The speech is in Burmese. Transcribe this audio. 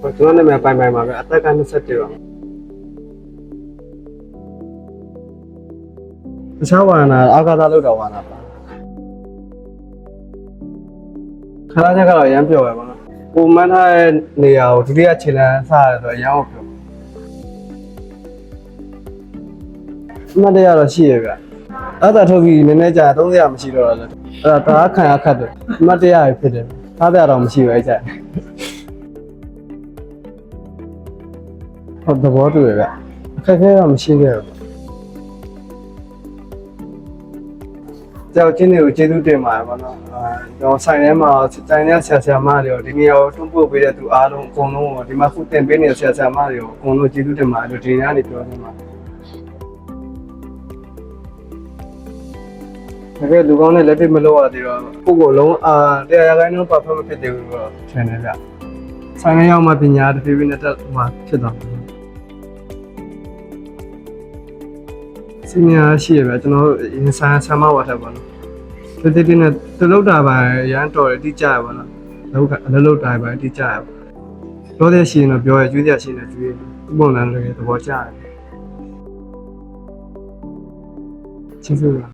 ကျွန်တော်နာမည်ပိုင်ပိုင်ပါပဲအသက်က21ပါတခြားဝါနာအာကာသလောက်တော့ဝါနာပါခလာချက်ကတော့အရမ်းပြော့ပဲပေါ့နော်ပုံမှန်ထားတဲ့နေရာကိုဒုတိယခြေလမ်းစားရတယ်ဆိုအရမ်းဟုတ်ပြော့အမှတ်တရတော့ရှိရဗျအဲ့ဒါထုတ်ပြီးနည်းနည်းကြာ30မရှိတော့တယ်အဲ့ဒါတအားခံရခတ်တယ်အမှတ်တရဖြစ်တယ်ထားတဲ့တော့မရှိဘူးအဲ့ကြ ဟုတ်သဘောတူရဗျအခက်အခဲတော့မရှိခဲ့ဘူးကြောက်ချင်းတွေကိုကျေးဇူးတင်ပါတယ်ဗောနော်အာကျွန်တော်ဆိုင်ထဲမှာတိုင်တဲ့ဆရာဆရာမတွေရောဒီနေရာကိုတွန်းပို့ပေးတဲ့သူအားလုံးအကုန်လုံးကိုဒီမှာခုတင်ပေးနေတဲ့ဆရာဆရာမတွေကိုအကုန်လုံးကျေးဇူးတင်ပါတယ်လို့ဒီနေ့ကနေပြောနေပါတယ်တကယ်လူကောင်းနဲ့လက်တွေ့မလို့ရသေးတော့ကိုယ့်ကိုယ်လုံးအာတရားရခိုင်တော့ perfect မဖြစ်သေးဘူးတော့ထင်တယ်ဗျဆိုင်ထဲရောက်မှပညာတစ်ပြေးပြေးနဲ့တက်မှာဖြစ်သွားတယ် စီနီယာရှိရပဲကျွန်တော်တို့ဆန်ဆမ်မဝါထပ်ပါလို့တတိတိနဲ့တလုတ်တာပါရန်တော်တယ်တိကျရပါတော့လောကအလုံးလုံးတာပါတိကျရပါပြောတဲ့ရှိရင်တော့ပြောရကျွေးရရှိရင်ကျွေးဥပုံလန်းလည်းသဘောကျတယ်ကျေးဇူးပါ